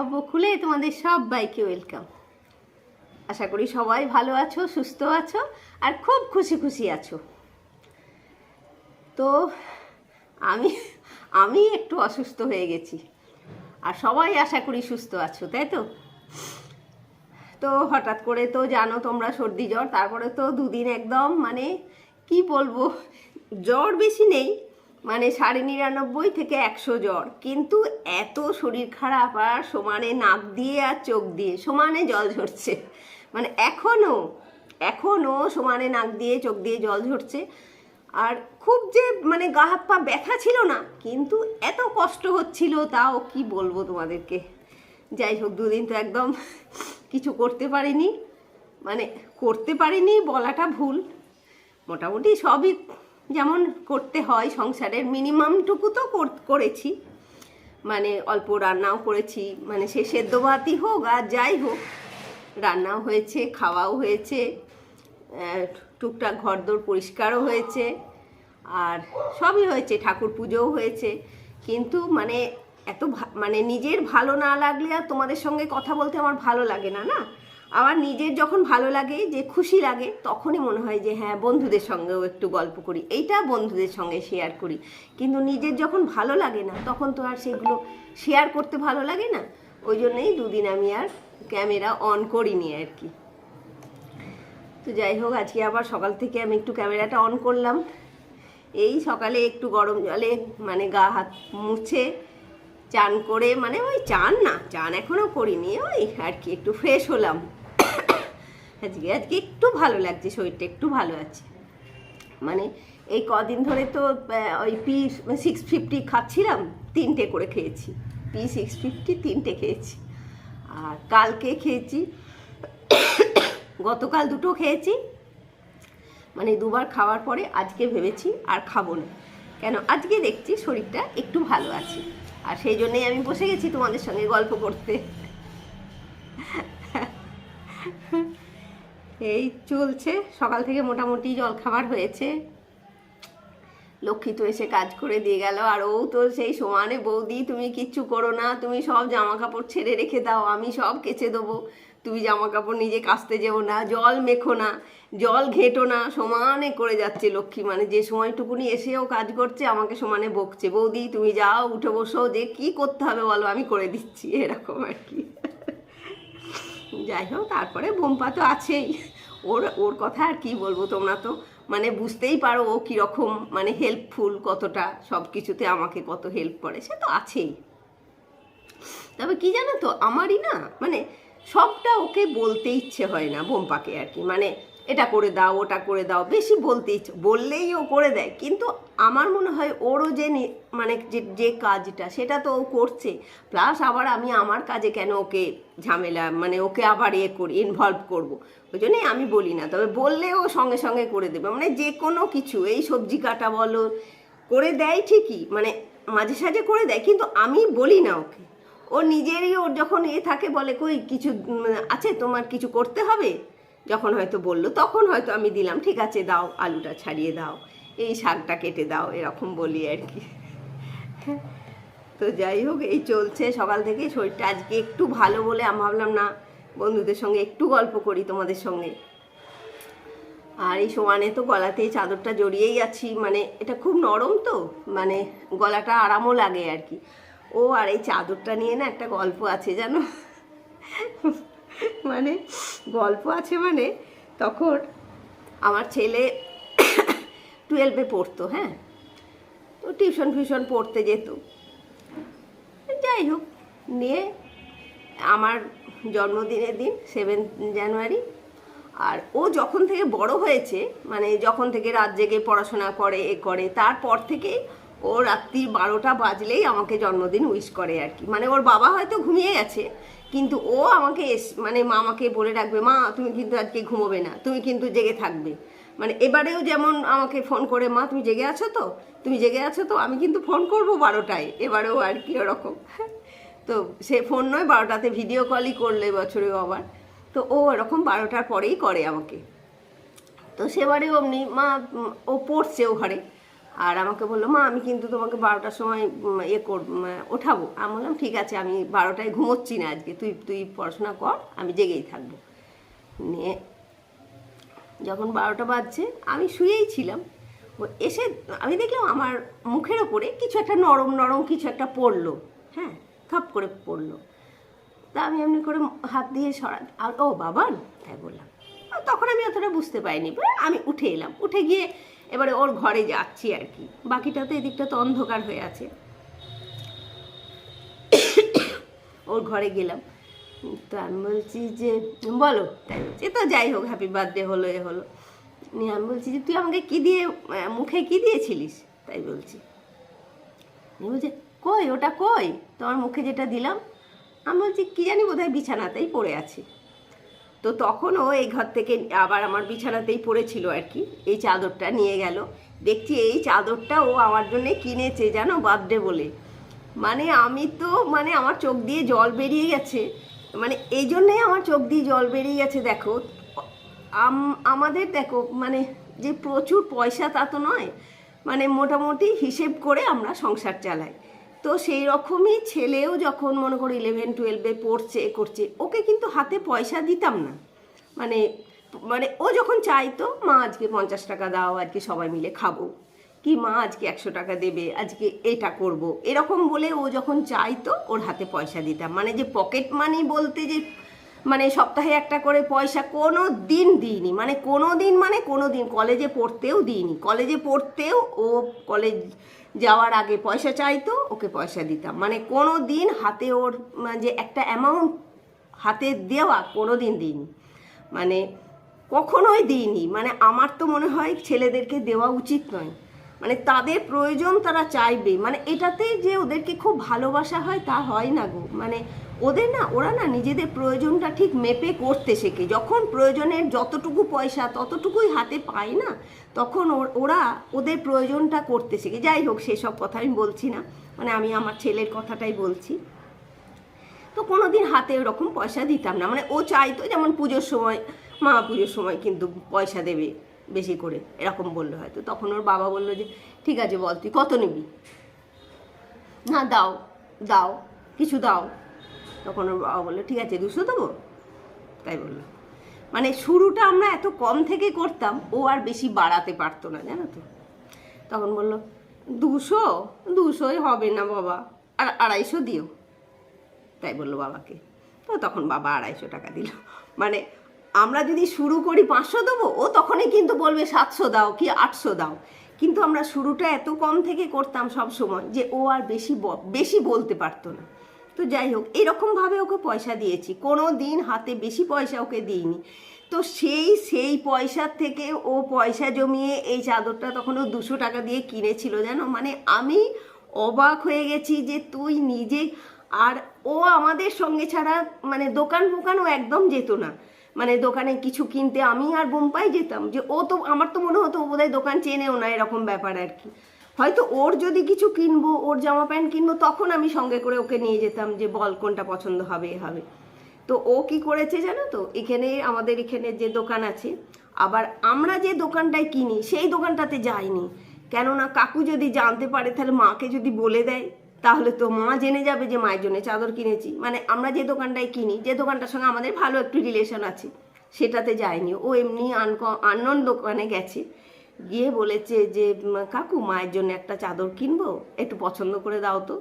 Of খুলে তোমাদের সবাইকে ওয়েলকাম আশা করি সবাই ভালো আছো, সুস্থ আছো, আর খুব খুশি খুশি আছো। তো, আমি আমি একটু অসুস্থ হয়ে গেছি, আর সবাই আশা করি সুস্থ আছো, তাই তো? তো হঠাৎ করে তো জানো তোমরা সর্দি জ্বর, তারপরে তো দুদিন একদম মানে কি বলব, জ্বর বেশি নেই মানে সাড়ে নিরানব্বই থেকে একশো জ্বর। কিন্তু এত শরীর খারাপ আর সমানে নাক দিয়ে আর চোখ দিয়ে, সমানে জল ঝরছে। মানে এখনও এখনও সমানে নাক দিয়ে, চোখ দিয়ে জল ঝরছে। আর খুব যে মানে গা ব্যথা ছিল না, কিন্তু এত কষ্ট হচ্ছিল তাও কি বলব তোমাদেরকে? যাই হোক, দুদিন তো একদম কিছু করতে পারিনি। মানে করতে পারিনি বলাটা ভুল। মোটামুটি সবই যেমন করতে হয় সংসারের মিনিমামটুকু তো কর- করেছি। মানে অল্প রান্নাও করেছি মানে সে সেদ্ধ ভাতই হোক আর যাই হোক, রান্নাও হয়েছে, খাওয়াও হয়েছে টুকটাক ঘরদোর পরিষ্কারও হয়েছে, আর সবই হয়েছে, ঠাকুর পুজোও হয়েছে। কিন্তু মানে এত মানে নিজের ভালো না লাগলে আর তোমাদের সঙ্গে কথা বলতে আমার ভালো লাগে না না? আমার নিজের যখন ভালো লাগে, যে খুশি লাগে, তখনই মনে হয় যে হ্যাঁ বন্ধুদের সঙ্গেও একটু গল্প করি। এইটা বন্ধুদের সঙ্গে শেয়ার করি। কিন্তু নিজের যখন ভালো লাগে না, তখন তো আর সেগুলো শেয়ার করতে ভালো লাগে না। ওই জন্যই দুদিন আমি আর ক্যামেরা অন করিনি আর কি। তো যাই হোক, আজকে আবার সকাল থেকে আমি একটু ক্যামেরাটা অন করলাম। এই সকালে একটু গরম জলে মানে গা হাত মুছে, চান করে মানে ওই চান না, চান এখনও করিনি, ওই আর কি, একটু ফ্রেশ হলাম। আজকে আজকে একটু ভালো লাগছে, শরীরটা একটু ভালো আছে। মানে এই কদিন ধরে তো ওই পি সিক্স ফিফটি খাচ্ছিলাম, তিনটে করে খেয়েছি। পি সিক্স ফিফটি তিনটে খেয়েছি। আর কালকে খেয়েছি, গতকাল দুটো খেয়েছি। মানে দুবার খাওয়ার পরে আজকে ভেবেছি আর খাব না। কেন? আজকে দেখছি শরীরটা একটু ভালো আছে। আর সেই জন্যই আমি বসে গেছি তোমাদের সঙ্গে গল্প করতে। এই চলছে। সকাল থেকে মোটামুটি জলখাবার হয়েছে। লক্ষ্মী তো এসে কাজ করে দিয়ে গেল। আর ও তো সেই সমানে, বৌদি, তুমি কিচ্ছু করো না। তুমি সব জামা কাপড় ছেড়ে রেখে দাও। আমি সব কেচে দেবো। তুমি জামা কাপড় নিজে কাচতে যেও না। জল মেখো না। জল ঘেঁটো না। সমানে করে যাচ্ছে লক্ষ্মী। মানে যে সময়টুকুনি এসেও কাজ করছে, আমাকে সমানে বকছে। বৌদি, তুমি যাও, উঠে বসো। যে কি করতে হবে বলো, আমি করে দিচ্ছি। এরকম আর কি। যাই হোক, তারপরে বোম্পা তো আছেই। ওর ওর কথা আর কি বলব তোমরা তো? মানে বুঝতেই পারো ও কীরকম মানে হেল্পফুল কতটা সব কিছুতে আমাকে কত হেল্প করে, সে তো আছেই। তবে কি জানো তো, আমারই না মানে সবটা ওকে বলতে ইচ্ছে হয় না বোম্পাকে আর কি। মানে এটা করে দাও, ওটা করে দাও, বেশি বলতে বললেই ও করে দেয়। কিন্তু আমার মনে হয় ওরও যে মানে যে যে কাজটা সেটা তো ও করছে। প্লাস আবার আমি আমার কাজে কেন ওকে ঝামেলা মানে ওকে আবার এ করি ইনভলভ করব। ওই জন্যই আমি বলি না, তবে বললে ও সঙ্গে সঙ্গে করে দেবে। মানে যে কোনো কিছু, এই সবজি কাটা বলো, করে দেয় ঠিকই মানে মাঝে সাঝে করে দেয়, কিন্তু আমি বলি না ওকে। ও নিজেরই ওর যখন এ থাকে বলে, কই, কিছু আছে তোমার, কিছু করতে হবে? যখন হয়তো বলল, তখন হয়তো আমি দিলাম, ঠিক আছে, দাও, আলুটা ছাড়িয়ে দাও, এই শাকটা কেটে দাও, এরকম বলি আর কি। তো যাই হোক, এই চলছে সকাল থেকে, শরীরটা আজকে একটু ভালো বলে আমি ভাবলাম, না, বন্ধুদের সঙ্গে একটু গল্প করি তোমাদের সঙ্গে। আর এই সমানে তো গলাতে চাদরটা জড়িয়েই আছি মানে এটা খুব নরম তো মানে গলাটা আরামও লাগে আর কি। ও আর এই চাদরটা নিয়ে না একটা গল্প আছে, জানো? মানে গল্প আছে মানে তখন আমার ছেলে টুয়েলভে পড়তো হ্যাঁ? তো টিউশন ফিউশন পড়তে যেত। যাই হোক, নিয়ে আমার জন্মদিনের দিন সেভেন জানুয়ারি আর ও যখন থেকে বড় হয়েছে মানে যখন থেকে রাত জেগে পড়াশোনা করে, এ করে, তারপর থেকে ও রাত্রি বারোটা বাজলেই আমাকে জন্মদিন উইশ করে আর কি। মানে ওর বাবা হয়তো ঘুমিয়ে গেছে কিন্তু ও আমাকে মানে মা আমাকে বলে রাখবে, মা, তুমি কিন্তু আজকে ঘুমোবে না, তুমি কিন্তু জেগে থাকবে। মানে এবারেও যেমন আমাকে ফোন করে, মা, তুমি জেগে আছো তো? তুমি জেগে আছো তো? আমি কিন্তু ফোন করব বারোটায়। এবারেও আর কি ওরকম। তো সে ফোন নয়, বারোটাতে ভিডিও কলই করলে বছরেও আবার। তো ও এরকম বারোটার পরেই করে আমাকে। তো সেবারে অমনি, মা, ও পড়ছে ও ঘরে। আর আমাকে বলল, মা, আমি কিন্তু তোমাকে বারোটার সময় ইয়ে কর ওঠাবো। আমি বললাম, ঠিক আছে, আমি বারোটায় ঘুমোচ্ছি না আজকে। তুই তুই পড়াশোনা কর, আমি জেগেই থাকব। নিয়ে যখন বারোটা বাজছে, আমি শুয়েই ছিলাম। এসে আমি দেখলাম আমার মুখের ওপরে কিছু একটা নরম নরম কিছু একটা পড়ল হ্যাঁ থপ করে পড়ল। তা আমি এমনি করে হাত দিয়ে সরা, আর ও বাবান তাই বললাম। তখন আমি অতটা বুঝতে পারিনি। পরে আমি উঠে এলাম। উঠে গিয়ে এবারে ওর ঘরে যাচ্ছি আর কি। বাকিটা তো এদিকটা তো অন্ধকার হয়ে আছে। ওর ঘরে গেলাম। তো আমি বলছি যে, বলো তাই বলছি তো যাই হোক হ্যাপি বার্থডে হলো, এ হলো। নিয়ে আমি বলছি যে, তুই আমাকে কী দিয়ে মুখে কী দিয়েছিলিস? তাই বলছি। বলছে, কই, ওটা কই? তোমার মুখে যেটা দিলাম, আমি বলছি, কী জানি বোধহয় বিছানাতেই পড়ে আছে। তো তখন ও এই ঘর থেকে আবার আমার বিছানাতেই পড়েছিল আর কি। এই চাদরটা নিয়ে গেল। দেখছি এই চাদরটা ও আমার জন্য কিনেছে, জানো, বার্থডে বলে। মানে আমি তো মানে আমার চোখ দিয়ে জল বেরিয়ে গেছে। মানে এই জন্যেই আমার চোখ দিয়ে জল বেরিয়ে গেছে, দেখো। আমাদের দেখো মানে যে প্রচুর পয়সা তা তো নয়। মানে মোটামুটি হিসেব করে আমরা সংসার চালাই। তো সেই রকমই ছেলেও যখন মনে করো ইলেভেন টুয়েলভে পড়ছে এ করছে, ওকে কিন্তু হাতে পয়সা দিতাম না। মানে মানে ও যখন চাইতো, মা, আজকে পঞ্চাশ টাকা দাও, আজকে সবাই মিলে খাব। কি মা, আজকে একশো টাকা দেবে, আজকে এটা করব। এরকম বলে ও যখন চাইতো, ওর হাতে পয়সা দিতাম। মানে যে পকেট মানি বলতে যে মানে সপ্তাহে একটা করে পয়সা কোনো দিন দিইনি। মানে কোনো দিন মানে কোনো দিন। কলেজে পড়তেও দিইনি। কলেজে পড়তেও ও কলেজ যাওয়ার আগে পয়সা চাইতো, ওকে পয়সা দিতাম। মানে কোনো দিন হাতে ওর মানে যে একটা অ্যামাউন্ট হাতে দেওয়া কোনো দিন দিইনি। মানে কখনোই দিইনি। মানে আমার তো মনে হয় ছেলেদেরকে দেওয়া উচিত নয়। মানে তাদের প্রয়োজন তারা চাইবে মানে এটাতে যে ওদেরকে খুব ভালোবাসা হয় তা হয় না গো। মানে ওদের না, ওরা না নিজেদের প্রয়োজনটা ঠিক মেপে করতে শেখে। যখন প্রয়োজনের যতটুকু পয়সা ততটুকুই হাতে পায় না, তখন ওর- ওদের প্রয়োজনটা করতে শেখে। যাই হোক সেসব কথা আমি বলছি না। মানে আমি আমার ছেলের কথাটাই বলছি। তো কোনো দিন হাতে ওরকম পয়সা দিতাম না। মানে ও চাইতো যেমন পুজোর সময়, মা পুজোর সময় কিন্তু পয়সা দেবে বেশি করে, এরকম বলল হয়তো। তখন ওর বাবা বলল যে, ঠিক আছে বল, তুই কত নিবি? না, দাও দাও, কিছু দাও। তখন ওর বাবা বলল, ঠিক আছে, দুশো দেবো? তাই বলল। মানে শুরুটা আমরা এত কম থেকে করতাম, ও আর বেশি বাড়াতে পারতো না, জানো তো। তখন বলল, দুশো? দুশোই হবে না বাবা, আর আড়াইশো দিও। তাই বলল বাবাকে। তো তখন বাবা আড়াইশো টাকা দিল। মানে আমরা যদি শুরু করি পাঁচশো দেবো, ও তখনই কিন্তু বলবে, সাতশো দাও কি আটশো দাও। কিন্তু আমরা শুরুটা এত কম থেকে করতাম সব সময় যে ও আর বেশি বেশি বলতে পারতো না। তো যাই হোক এরকমভাবে ওকে পয়সা দিয়েছি। কোনো দিন হাতে বেশি পয়সা ওকে দিইনি। তো সেই সেই পয়সার থেকে ও পয়সা জমিয়ে এই চাদরটা তখন ও দুশো টাকা দিয়ে কিনেছিল জানো মানে আমি অবাক হয়ে গেছি যে তুই নিজে, আর ও আমাদের সঙ্গে ছাড়া মানে দোকান ফোকান ও একদম যেত না। মানে দোকানে কিছু কিনতে আমি আর বোম্পাই যেতাম। যে ও তো, আমার তো মনে হতো বোধহয় দোকান চেনেও না, এরকম ব্যাপার আর কি। হয়তো ওর যদি কিছু কিনবো, ওর জামা প্যান্ট কিনবো, তখন আমি সঙ্গে করে ওকে নিয়ে যেতাম যে, বল কোনটা পছন্দ হবে হবে। তো ও কি করেছে জানো তো? এখানে, আমাদের এখানে যে দোকান আছে, আবার আমরা যে দোকানটায় কিনি, সেই দোকানটাতে যাইনি। কেননা কাকু যদি জানতে পারে, তাহলে মাকে যদি বলে দেয়, তাহলে তো মা জেনে যাবে যে, মায়ের জন্য চাদর কিনেছি। মানে আমরা যে দোকানটায় কিনি, যে দোকানটার সঙ্গে আমাদের ভালো একটু রিলেশন আছে, সেটাতে যায়নি ও এমনি আনক আনন দোকানে গেছে। গিয়ে বলেছে যে কাকু, মায়ের জন্য একটা চাদর কিনবো? একটু পছন্দ করে দাও তো।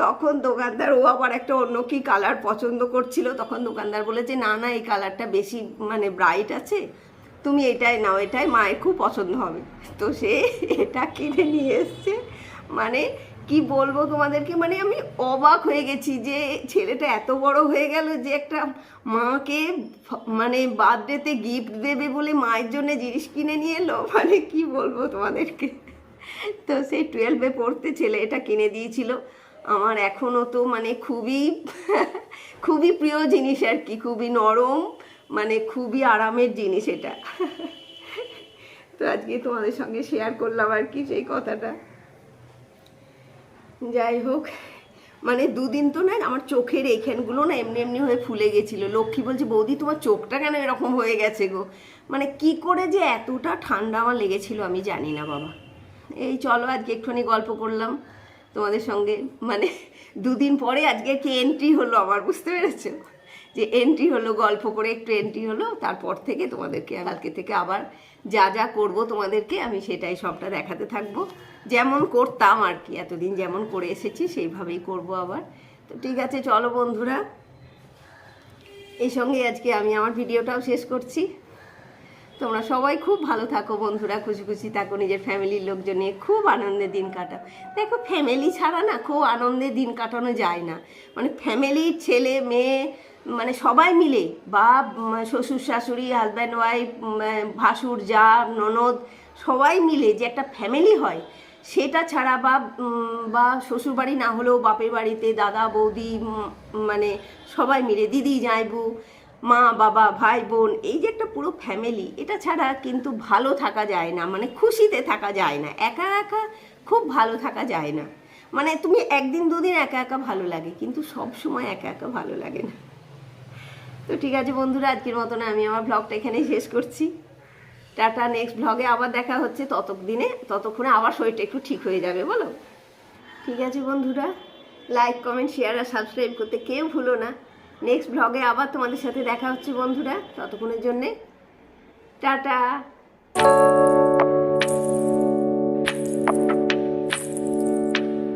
তখন দোকানদার, ও আবার একটা অন্য কি কালার পছন্দ করছিল। তখন দোকানদার বলেছে, না না, এই কালারটা বেশি মানে ব্রাইট আছে। তুমি এটাই নাও, এটাই মায়ের খুব পছন্দ হবে। তো সে এটা কিনে নিয়ে এসছে। মানে কি বলব তোমাদেরকে? মানে আমি অবাক হয়ে গেছি যে ছেলেটা এত বড় হয়ে গেল যে একটা মাকে মানে বার্থডেতে গিফট দেবে বলে মায়ের জন্য জিনিস কিনে নিয়ে এলো? মানে কি বলব তোমাদেরকে? তো সেই টুয়েলভে পড়তে ছেলে এটা কিনে দিয়েছিল। আমার এখনও তো মানে খুবই খুবই প্রিয় জিনিস আর কি, খুবই নরম মানে খুবই আরামের জিনিস এটা। তো আজকে তোমাদের সঙ্গে শেয়ার করলাম আর কি সেই কথাটা। যাই হোক মানে দুদিন তো না আমার চোখের এইখানগুলো না এমনি এমনি হয়ে ফুলে গেছিল। লক্ষ্মী বলছে, বৌদি, তোমার চোখটা কেন এরকম হয়ে গেছে গো? মানে কি করে যে এতটা ঠান্ডা আমার লেগেছিল আমি জানি না বাবা। এই চলো, আজকে একটুখানি গল্প করলাম তোমাদের সঙ্গে। মানে দুদিন পরে আজকে কি এন্ট্রি হলো আমার, বুঝতে পেরেছ? যে এন্ট্রি হলো, গল্প করে একটু এন্ট্রি হলো, তারপর থেকে তোমাদেরকে কালকে থেকে আবার যা যা করব তোমাদেরকে আমি সেটাই সবটা দেখাতে থাকব। যেমন করতাম আর কি, এতদিন যেমন করে এসেছি সেইভাবেই করব আবার। তো ঠিক আছে, চলো বন্ধুরা। এই সঙ্গে আজকে আমি আমার ভিডিওটাও শেষ করছি। তোমরা সবাই খুব ভালো থাকো বন্ধুরা, খুশি খুশি থাকো, নিজের ফ্যামিলির লোকজন নিয়ে খুব আনন্দে দিন কাটাও। দেখো, ফ্যামিলি ছাড়া না খুব আনন্দে দিন কাটানো যায় না। মানে ফ্যামিলির ছেলে, মেয়ে মানে সবাই মিলে বা শ্বশুর শাশুড়ি হাজব্যান্ড ওয়াইফ ভাসুর, যা, ননদ, সবাই মিলে যে একটা ফ্যামিলি হয়, সেটা ছাড়া বা বা শ্বশুরবাড়ি না হলেও বাপের বাড়িতে দাদা, বৌদি মানে সবাই মিলে দিদি জাইবু মা, বাবা, ভাই, বোন, এই যে একটা পুরো ফ্যামিলি এটা ছাড়া কিন্তু ভালো থাকা যায় না মানে খুশিতে থাকা যায় না, একা একা খুব ভালো থাকা যায় না। মানে তুমি একদিন দুদিন একা একা ভালো লাগে, কিন্তু সব সময় একা একা ভালো লাগে না। তো ঠিক আছে বন্ধুরা, আজকের মতন আমি আমার ব্লগটা এখানেই শেষ করছি। টাটা নেক্সট ব্লগে আবার দেখা হচ্ছে ততদিনে, ততক্ষণে আবার শরীরটা একটু ঠিক হয়ে যাবে, বলো? ঠিক আছে বন্ধুরা লাইক কমেন্ট শেয়ার আর সাবস্ক্রাইব করতে কেউ ভুলো না। নেক্সট ব্লগে আবার তোমাদের সাথে দেখা হচ্ছে বন্ধুরা, ততক্ষণের জন্যে। টাটা!